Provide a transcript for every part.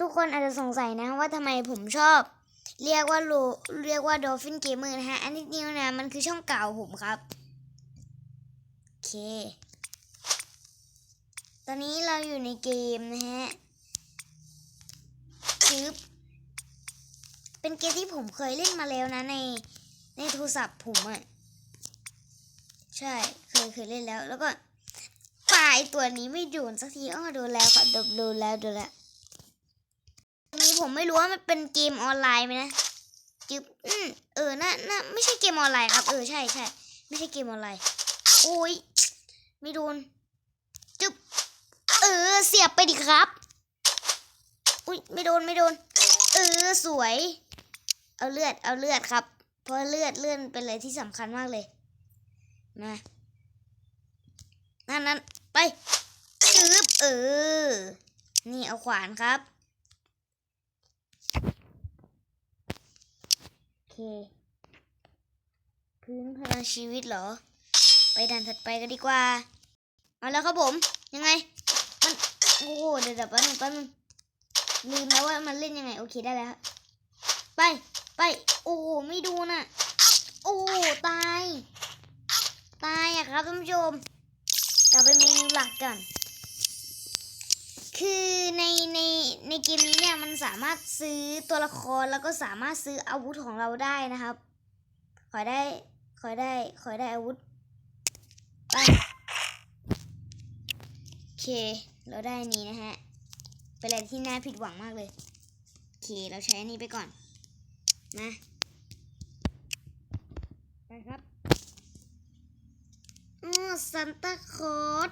ทุกคนอาจจะสงสัยนะว่าทำไมผมชอบ เรียกว่าโลเรียกว่า Dolphin Gamer นะฮะ อันนี้นี่นะมันคือช่องเก่าผมครับ โอเค ตอนนี้เราอยู่ในเกมนะฮะชืบเป็นเกมที่ผมเคยเล่นมาแล้วนะในในโทรศัพท์ผมอะ่ะ ใช่ เคยเคยเล่นแล้ว แล้วก็ปลายตัวนี้ไม่โดนสักทีอ้อโดนแล้วค่ะโดนโดนแล้วโดนแล้ว อันนี้ผมไม่รู้ว่ามันเป็นเกมออนไลน์ไหมนะจึบอืมเออน่าน่าไม่ใช่เกมออนไลน์ครับ เออใช่ใช่ไม่ใช่เกมออนไลน์โอ้ยไม่โดนจึบเออเสียบไปดิครับ อุ้ยไม่โดนไม่โดน เออสวย เอาเลือดเอาเลือดครับ เพราะเลือดเลื่อดเป็นอะไรที่สำคัญมากเลยมานั่นนั่นไปชืบเออ นี่เอาขวานครับ โอ เค พื้นพลังชีวิตเหรอ ไปด่านถัดไปกันดีกว่า เอาแล้วครับผม ยังไง มัน โอ้โห เดี๋ยวเดี๋ยวแป๊บนึงแป๊บนึงลืมแล้วว่ามันเล่นยังไง โอเคได้แล้ว ไป ไป โอ้โห ไม่ดูน่ะ โอ้ตาย ตายอะครับท่านผู้ชม กลับไปเมนูหลักก่อน คือในใน ในเกมนี้เนี่ยมันสามารถซื้อตัวละครแล้วก็สามารถซื้ออาวุธของเราได้นะครับ ขอได้ ขอได้ ขอได้อาวุธไปโอเค เราได้นี้นะฮะ เป็นอะไรที่น่าผิดหวังมากเลย โอเค เราใช้อันนี้ไปก่อนนะไปครับอ๋อซันตาคอส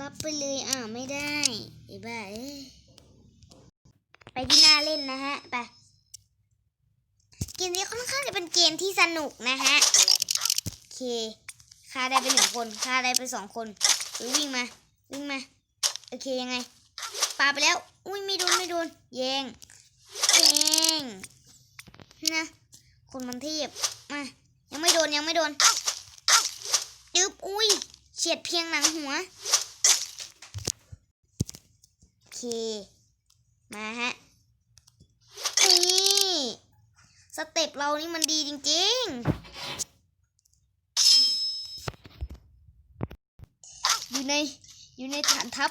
รับไปเลยอ่าว ไม่ได้ไอ้บ้าเอ้ ไปที่หน้าเล่นนะฮะ ไป เกมนี้ค่อนข้างจะเป็นเกมที่สนุกนะฮะ โอเคฆ่าได้ไปหนึ่งคนฆ่าได้ไปสองคนวิ่งมา วิ่งมา โอเคยังไงปาไปแล้ว อุ้ยไม่โดนไม่โดนแยงแยงนะ คนมันเทียบมา ยังไม่โดนยังไม่โดนจึ๊บอุ้ยเฉียดเพียงหนังหัว โอเค มาฮะ นี่ สเต็ปเรานี่มันดีจริง ๆ อยู่ในอยู่ในฐานทัพ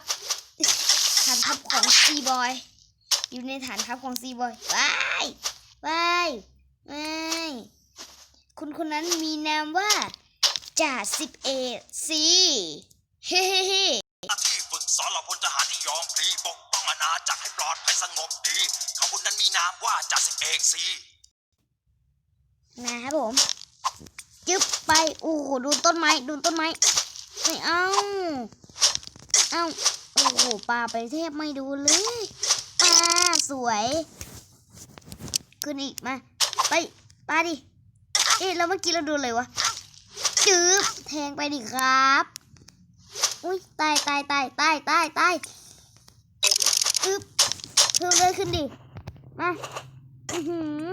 ฐานทัพของซีบอยอยู่ในฐานทัพของซีบอยว้ายว้ายว้ายคุณคนนั้นมีนามว่าจ่าสิบเอซีเฮ้เฮ้เฮ้ที่ฝึกสอนเหล่าพลทหารที่ยอมพลีปกป้องอาณาจักรให้ปลอดภัยสงบดีเขาคนนั้นมีนามว่าจ่าสิบเอกซี นะครับผมจึ๊บไปโอ้โหดูต้นไม้ดูต้นไม้ไม่เอาเอาโอ้โหปลาไปเทพไม่ดูเลยปลาสวยขึ้นอีกมาไปปลาดิเอ๊ะแล้วเมื่อกี้เราดูเลยวะจึ๊บแทงไปดิครับอุ้ยตายตายตายตายตายตายอึ๊บเพิ่มเลยขึ้นดิมาอือหือ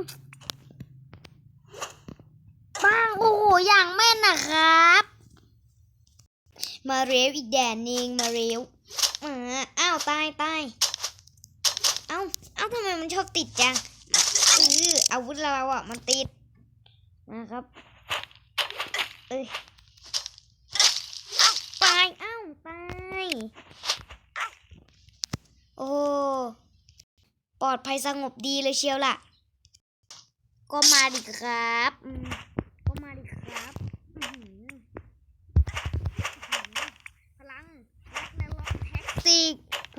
บ้างโอย่างแม่นนะครับ มาเร็วอีกแดนหนึงมาเร็วมาอ้าวตายตายเอ้าเอ้าทำไมมันชอบติดจังเอออาวุธเราอะมันติดมาครับ เอ้ยตายเอ้าตายโอ้ปลอดภัยสงบดีเลยเชียวล่ะ ก็มาดิครับ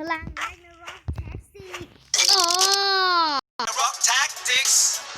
The Ragnarok Tactics. Oh! Tactics.